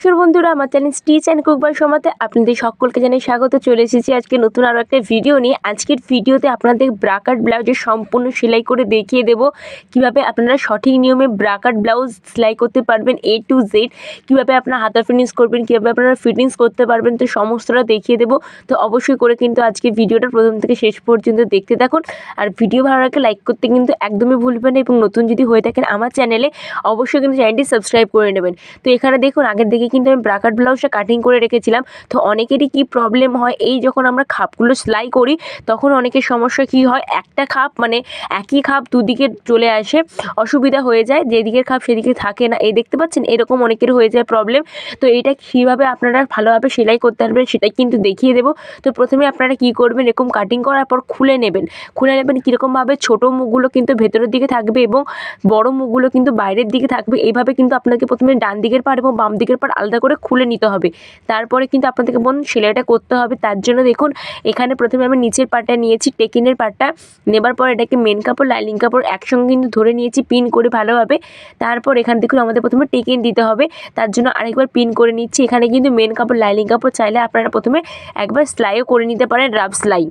নমস্কার বন্ধুরা, আমার channel stitch and cook by সমাতে আপনাদের সকলকে জানাই স্বাগত। চলে এসেছি আজকে নতুন আরও একটা ভিডিও নিয়ে। আজকের ভিডিওতে আপনাদের ব্রাকাট ব্লাউজের সম্পূর্ণ সেলাই করে দেখিয়ে দেবো। কীভাবে আপনারা সঠিক নিয়মে ব্রাকাট ব্লাউজ সেলাই করতে পারবেন এ টু জেড কীভাবে আপনারা হাতা ফিনিশ করবেন, কীভাবে আপনারা ফিটিংস করতে পারবেন, তো সমস্তটা দেখিয়ে দেবো। তো অবশ্যই করে কিন্তু আজকে ভিডিওটা প্রথম থেকে শেষ পর্যন্ত দেখতে থাকুন। আর ভিডিও ভালো লাগলে লাইক করতে কিন্তু একদমই ভুলবেন এবং নতুন যদি হয়ে থাকেন আমার চ্যানেলে, অবশ্যই কিন্তু চ্যানেলটি সাবস্ক্রাইব করে নেবেন। তো এখানে দেখুন, আগের দিকে কিন্তু আমি ব্রাকাট ব্লাউজটা কাটিং করে রেখেছিলাম। তো অনেকেরই কি প্রবলেম হয়? এই যখন আমরা খাপগুলো সেলাই করি, তখন অনেকের সমস্যা কি হয়? একটা খাপ মানে একই খাপ দুদিকে চলে আসে, অসুবিধা হয়ে যায়। যেদিকের খাপ সেদিকে থাকে না। এই দেখতে পাচ্ছেন? এরকম অনেকের হয়ে যায় প্রবলেম তো এটা কীভাবে আপনারা ভালোভাবে সেলাই করতে পারবেন সেটাই কিন্তু দেখিয়ে দেবো। তো প্রথমে আপনারা কি করবেন? এরকম কাটিং করার পর খুলে নেবেন। খুলে নেবেন কীরকমভাবে? ছোটো মুখগুলো কিন্তু ভেতরের দিকে থাকবে এবং বড় মুখগুলো কিন্তু বাইরের দিকে থাকবে। এইভাবে কিন্তু আপনাকে প্রথমে ডান দিকের পাট এবং বাম দিকের পাট আলাদা করে খুলে নিতে হবে। তারপরে কিন্তু আপনাদেরকে বোন সেলাইটা করতে হবে। তার জন্য দেখুন, এখানে প্রথমে আমি নিচের পাটটা নিয়েছি, টেকিনের পাটটা। নেবার পর এটাকে মেন কাপড় লাইলিং কাপড় একসঙ্গে কিন্তু ধরে নিয়েছি পিন করে ভালোভাবে। তারপর এখানে দেখুন, আমাদের প্রথমে টেকিন দিতে হবে। তার জন্য আরেকবার পিন করে নিচ্ছি। এখানে কিন্তু মেন কাপড় লাইলিং কাপড় চাইলে আপনারা প্রথমে একবার সেলাইও করে নিতে পারেন রাফ সেলাই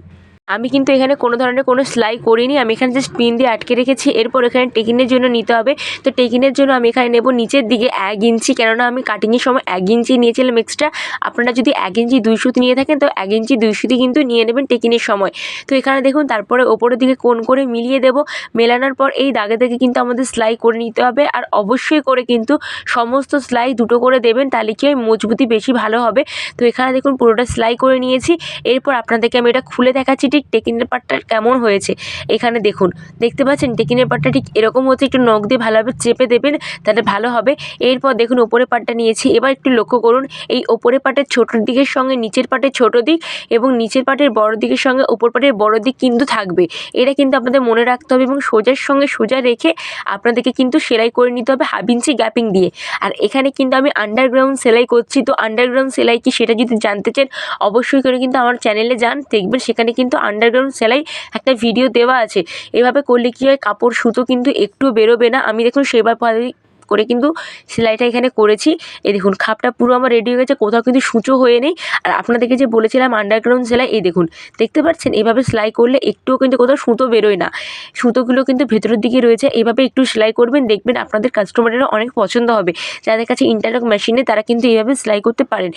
আমি কিন্তু এখানে কোনো ধরনের কোনো সেলাই করিনি। আমি এখানে জাস্ট পিন দিয়ে আটকে রেখেছি। এরপর এখানে টেকিনের জন্য নিতে হবে। তো টেকিনের জন্য আমি এখানে নেব নিচের দিকে এক ইঞ্চি। কেননা আমি কাটিংয়ের সময় এক ইঞ্চি নিয়েছিলাম এক্সট্রা আপনারা যদি এক ইঞ্চি, দুই সুতি নিয়ে থাকেন, তো এক ইঞ্চি, দুই সুতি কিন্তু নিয়ে নেবেন টেকিনের সময়। তো এখানে দেখুন, তারপরে ওপরের দিকে কোন করে মিলিয়ে দেব। মেলানোর পর এই দাগে দাগে কিন্তু আমাদের সেলাই করে নিতে হবে। আর অবশ্যই করে কিন্তু সমস্ত সেলাই দুটো করে দেবেন, তাহলে কি হয় মজবুতি বেশি ভালো হবে। তো এখানে দেখুন, পুরোটা সেলাই করে নিয়েছি। এরপর আপনাদেরকে আমি এটা খুলে দেখাচ্ছি। ঠিক টেকিনের পাটটা কেমন হয়েছে? এখানে দেখুন, দেখতে পাচ্ছেন টেকিনের পাটটা ঠিক এরকম হচ্ছে, একটু নখ দিয়ে ভালোভাবে চেপে দেবেন, তাহলে ভালো হবে। এরপর দেখুন, ওপরের পাটটা নিয়েছি, এবার একটু লক্ষ্য করুন, এই ওপরের পাটের ছোটোর দিকের সঙ্গে নিচের পাটের ছোটো দিক এবং নিচের পাটের বড় দিকের সঙ্গে ওপর পাটের বড় দিক কিন্তু থাকবে। এটা কিন্তু আপনাদের মনে রাখতে হবে এবং সোজার সঙ্গে সোজা রেখে আপনাদেরকে কিন্তু সেলাই করে নিতে হবে হাফ ইঞ্চি গ্যাপিং দিয়ে। আর এখানে কিন্তু আমি আন্ডারগ্রাউন্ড সেলাই করছি, তো আন্ডারগ্রাউন্ড সেলাই কি সেটা যদি জানতে চান, অবশ্যই করে কিন্তু আমার চ্যানেলে যান, দেখবেন সেখানে কিন্তু আন্ডারগ্রাউন্ড সেলাই একটা ভিডিও দেওয়া আছে। এভাবে করলে কী হয়? কাপড়, সুতো কিন্তু একটু বেরোবে না। আমি দেখুন সেভাবে করে কিন্তু সেলাইটা এখানে করেছি। এই দেখুন, খাপটা পুরো আমার রেডি হয়ে গেছে, কোথাও কিন্তু সূচো হয়ে নেই। আর আপনাদেরকে যে বলেছিলাম আন্ডারগ্রাউন্ড সেলাই, এই দেখুন, দেখতে পাচ্ছেন? এভাবে সেলাই করলে একটুও কিন্তু কোথাও সুতো বেরোয় না। সুতোগুলো কিন্তু ভেতরের দিকে রয়েছে, এভাবে একটু সেলাই করবেন, দেখবেন আপনাদের কাস্টমারেরও অনেক পছন্দ হবে। যাদের কাছে ইন্টারলক মেশিনে তারা কিন্তু এইভাবে সেলাই করতে পারেন।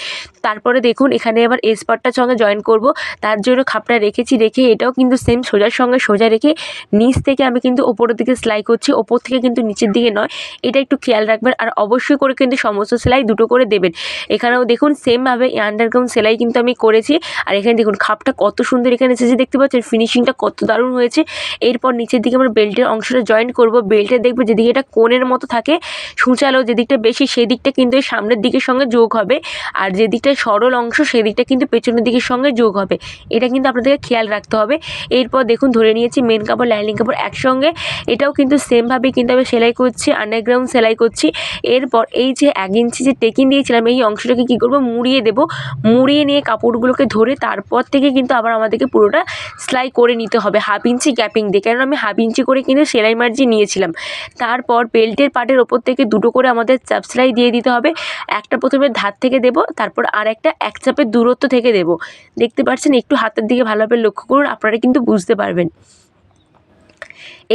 তারপরে দেখুন, এখানে আবার এস পার্টটার সঙ্গে জয়েন করব। তার জন্য খাপটা রেখেছি, রেখে এটাও কিন্তু সেম সোজার সঙ্গে সোজা রেখে নিচ থেকে আমি কিন্তু ওপরের দিকে সেলাই করছি। ওপর থেকে কিন্তু নিচের দিকে নয়। এটা একটু খেয়াল রাখবেন আর অবশ্যই করে কিন্তু সমস্ত সেলাই দুটো করে দেবেন। এখানেও দেখুন সেমভাবে এই আন্ডারগ্রাউন্ড সেলাই কিন্তু আমি করেছি। আর এখানে দেখুন খাপটা কত সুন্দর এখানে এসেছে, দেখতে পাচ্ছেন? ফিনিশিংটা কত দারুণ হয়েছে। এরপর নিচের দিকে আমরা বেল্টের অংশটা জয়েন করব। বেল্টে দেখব যেদিকে এটা কোণের মতো থাকে, সূচালো যেদিকটা বেশি সেদিকটা কিন্তু সামনের দিকের সঙ্গে যোগ হবে। আর যেদিকটা সরল অংশ সেদিকটা কিন্তু পেছনের দিকের সঙ্গে যোগ হবে। এটা কিন্তু আপনাদেরকে খেয়াল রাখতে হবে। এরপর দেখুন ধরে নিয়েছি মেন কাপড় লাইনিং কাপড় একসঙ্গে। এটাও কিন্তু সেমভাবে কিন্তু আমি সেলাই করছি। আন্ডারগ্রাউন্ড সেলাই করছি। এরপর এই যে এক ইঞ্চি যে টেকিং দিয়েছিলাম, এই অংশটাকে কী করব? মুড়িয়ে দেবো। মুড়িয়ে নিয়ে কাপড়গুলোকে ধরে তারপর থেকে কিন্তু আবার আমাদেরকে পুরোটা সেলাই করে নিতে হবে। হাফ ইঞ্চি গ্যাপিং দিয়ে। কেন আমি হাফ ইঞ্চি করে কিন্তু সেলাই মার্জিন নিয়েছিলাম। তারপর বেল্টের পাটের ওপর থেকে দুটো করে আমাদের চাপ সেলাই দিয়ে দিতে হবে। একটা প্রথমে ধার থেকে দেবো, তারপর আর একটা এক চাপের দূরত্ব থেকে দেবো। দেখতে পাচ্ছেন? একটু হাতের দিকে ভালোভাবে লক্ষ্য করুন, আপনারা কিন্তু বুঝতে পারবেন।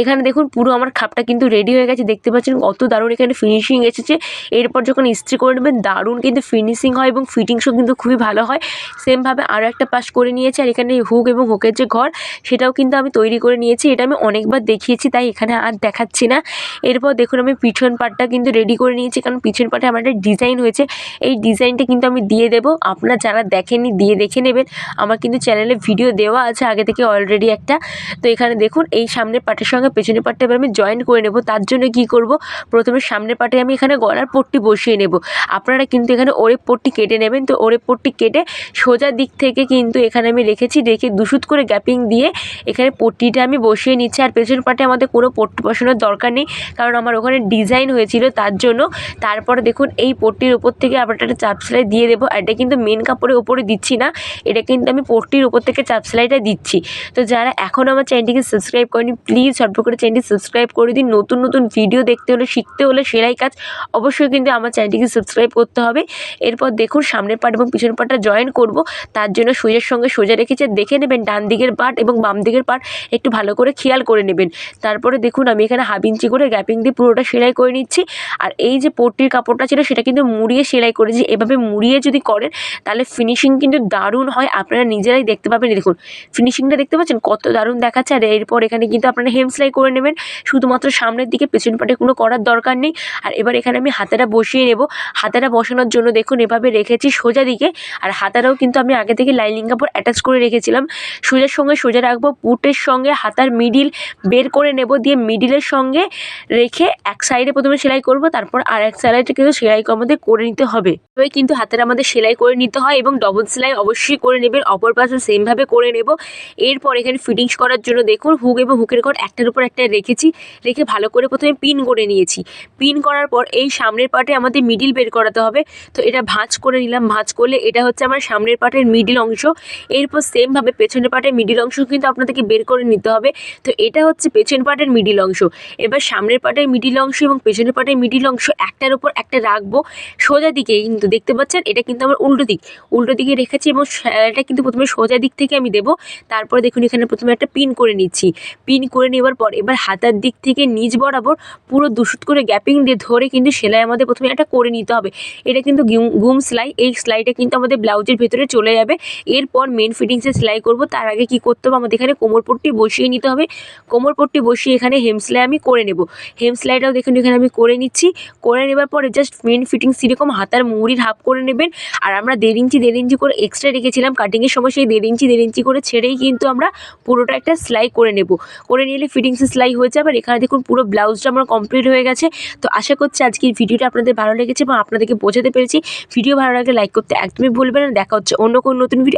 এখানে দেখুন পুরো আমার খাপটা কিন্তু রেডি হয়ে গেছে, দেখতে পাচ্ছেন কত দারুণ এখানে ফিনিশিং এসেছে। এরপর যখন ইস্ত্রি করে নেবেন, দারুণ কিন্তু ফিনিশিং হয় এবং ফিটিংসও কিন্তু খুবই ভালো হয়। সেমভাবে আরও একটা পাশ করে নিয়েছি, আর এখানে হুক এবং হুকের যে ঘর, সেটাও কিন্তু আমি তৈরি করে নিয়েছি। এটা আমি অনেকবার দেখিয়েছি, তাই এখানে আর দেখাচ্ছি না। এরপর দেখুন আমি পিছন পাটটা কিন্তু রেডি করে নিয়েছি, কারণ পিছন পাটে আমার একটা ডিজাইন হয়েছে। এই ডিজাইনটা কিন্তু আমি দিয়ে দেবো। আপনারা যারা দেখেননি, দিয়ে দেখে নেবেন। আমার কিন্তু চ্যানেলে ভিডিও দেওয়া আছে, আগে থেকে অলরেডি একটা। তো এখানে দেখুন, এই সামনের পাটের সঙ্গে পেছনের পাটটা এবার আমি জয়েন করে নেব। তার জন্য কি করব? প্রথমে সামনের পাটে আমি এখানে গলার পট্টি বসিয়ে নেব। আপনারা কিন্তু এখানে ওরেপ পট্টি কেটে নেবেন। তো ওরেপ পট্টি কেটে সোজা দিক থেকে কিন্তু এখানে আমি রেখেছি, রেখে দুশুত করে গ্যাপিং দিয়ে এখানে পট্টিটা আমি বসিয়ে নিচ্ছি। আর পেছন পাটে আমাদের কোনো পট্টি বসানোর দরকার নেই, কারণ আমার ওখানে ডিজাইন হয়েছিল তার জন্য। তারপরে দেখুন, এই পট্টির উপর থেকে আবার একটা চাপ সেলাই দিয়ে দেবো। আর এটা কিন্তু মেন কাপড়ের উপরে দিচ্ছি না, এটা কিন্তু আমি পট্টির উপর থেকে চাপ সেলাইটা দিচ্ছি। তো যারা এখনও আমার চ্যানেলটিকে সাবস্ক্রাইব করেনি প্লিজ ঝটপট করে চ্যানেলটি সাবস্ক্রাইব করে দিন। নতুন নতুন ভিডিও দেখতে হলে, শিখতে হলে সেলাই কাজ অবশ্যই কিন্তু আমার চ্যানেলটিকে সাবস্ক্রাইব করতে হবে। এরপর দেখুন, সামনের পার্ট এবং পিছনের পার্টটা জয়েন করব। তার জন্য সোজার সঙ্গে সোজা রেখেছে দেখে নেবেন ডান দিকের পার্ট এবং বাম দিকের পার্ট। একটু ভালো করে খেয়াল করে নেবেন। তারপরে দেখুন, আমি এখানে হাফ ইঞ্চি করে গ্যাপিং দিয়ে পুরোটা সেলাই করে নিচ্ছি। আর এই যে পট্টির কাপড়টা ছিল, সেটা কিন্তু মুড়িয়ে সেলাই করেছি এভাবে মুড়িয়ে যদি করেন, তাহলে ফিনিশিং কিন্তু দারুণ হয়। আপনারা নিজেরাই দেখতে পাবেন। দেখুন ফিনিশিংটা দেখতে পাচ্ছেন? কত দারুণ দেখাচ্ছে। আর এরপর এখানে কিন্তু আপনারা হেম সেলাই করে নেবেন। শুধুমাত্র সামনের দিকে পেছন পাটে কোনো করার দরকার নেই। আর এবার এখানে আমি হাতাটা বসিয়ে নেব। হাতাটা বসানোর জন্য দেখুন এভাবে রেখেছি সোজা দিকে। আর হাতাটাও কিন্তু আমি আগে থেকে লাইনিং কাপড় অ্যাটাচ করে রেখেছিলাম। সোজার সঙ্গে সোজা রাখব, পুটের সঙ্গে হাতার মিডিল বের করে নেব দিয়ে মিডিলের সঙ্গে রেখে এক সাইডে প্রথমে সেলাই করব, তারপর আর এক সাইডে কিন্তু সেলাই আমাদের করে নিতে হবে। এবার কিন্তু হাতের আমাদের সেলাই করে নিতে হয় এবং ডবল সেলাই অবশ্যই করে নেবেন অপর পাশে সেমভাবে করে নেব। এরপর এখানে ফিটিংস করার জন্য দেখুন হুক এবং হুকের ঘর একটার উপর একটা রেখেছি, রেখে ভালো করে প্রথমে পিন করে নিয়েছি। পিন করার পর এই সামনের পার্টে আমাদের মিডিল বের করাতে হবে। তো এটা ভাঁজ করে নিলাম, ভাঁজ করলে এটা হচ্ছে আমার সামনের পার্টের মিডিল অংশ। এরপর সেমভাবে পেছনের পার্টের মিডিল অংশ কিন্তু আপনাদেরকে বের করে নিতে হবে। তো এটা হচ্ছে পেছন পার্টের মিডিল অংশ। এবার সামনের পার্টের মিডিল অংশ এবং পেছনের পার্টের মিডিল অংশ একটার উপর একটা রাখব। সোজা দিকে কিন্তু দেখতে পাচ্ছেন, এটা কিন্তু আমার উল্টো দিক। উল্টো দিকে রেখেছি এবং এটা কিন্তু প্রথমে সোজা দিক থেকে আমি দেবো। তারপরে দেখুন এখানে প্রথমে একটা পিন করে নিচ্ছি। পিন করে নেওয়ার পর এবার হাতার দিক থেকে নিচ বরাবর পুরো দুশুত করে গ্যাপিং দিয়ে ধরে কিন্তু সেলাই আমাদের প্রথমে একটা করে নিতে হবে। এটা কিন্তু গুম- সেলাই। এই সেলাইটা কিন্তু আমাদের ব্লাউজের ভেতরে চলে যাবে। এরপর মেন ফিটিংসে সেলাই করব। তার আগে কি করতে হবে? আমাদের এখানে কোমর পট্টি বসিয়ে নিতে হবে। কোমর পট্টি বসিয়ে এখানে হেম সেলাই আমি করে নেব। হেম সেলাইটাও দেখুন এখানে আমি করে নিচ্ছি। করে নেবার পরে জাস্ট মেন ফিটিং সেরকম হাতার মুড়ির হাফ করে নেবেন। আর আমরা দেড় ইঞ্চি দেড় ইঞ্চি করে এক্সট্রা রেখেছিলাম। কাটিংয়ের সময় সেই দেড় ইঞ্চি দেড় ইঞ্চি করে ছেড়েই কিন্তু আমরা পুরোটা একটা সেলাই করে নেব। করে নিলে ফিটিংসে সেলাই হয়েছে, আবার এখানে দেখুন পুরো ব্লাউজটা আমার কমপ্লিট হয়ে গেছে। তো আশা করছি আজকের ভিডিওটা আপনাদের ভালো লেগেছে এবং আপনাদেরকে বোঝাতে পেরেছি। ভিডিও ভালো লাগলে লাইক করতে একদমই ভুলবেন না। দেখা হচ্ছে অন্য কোনো নতুন ভিডিও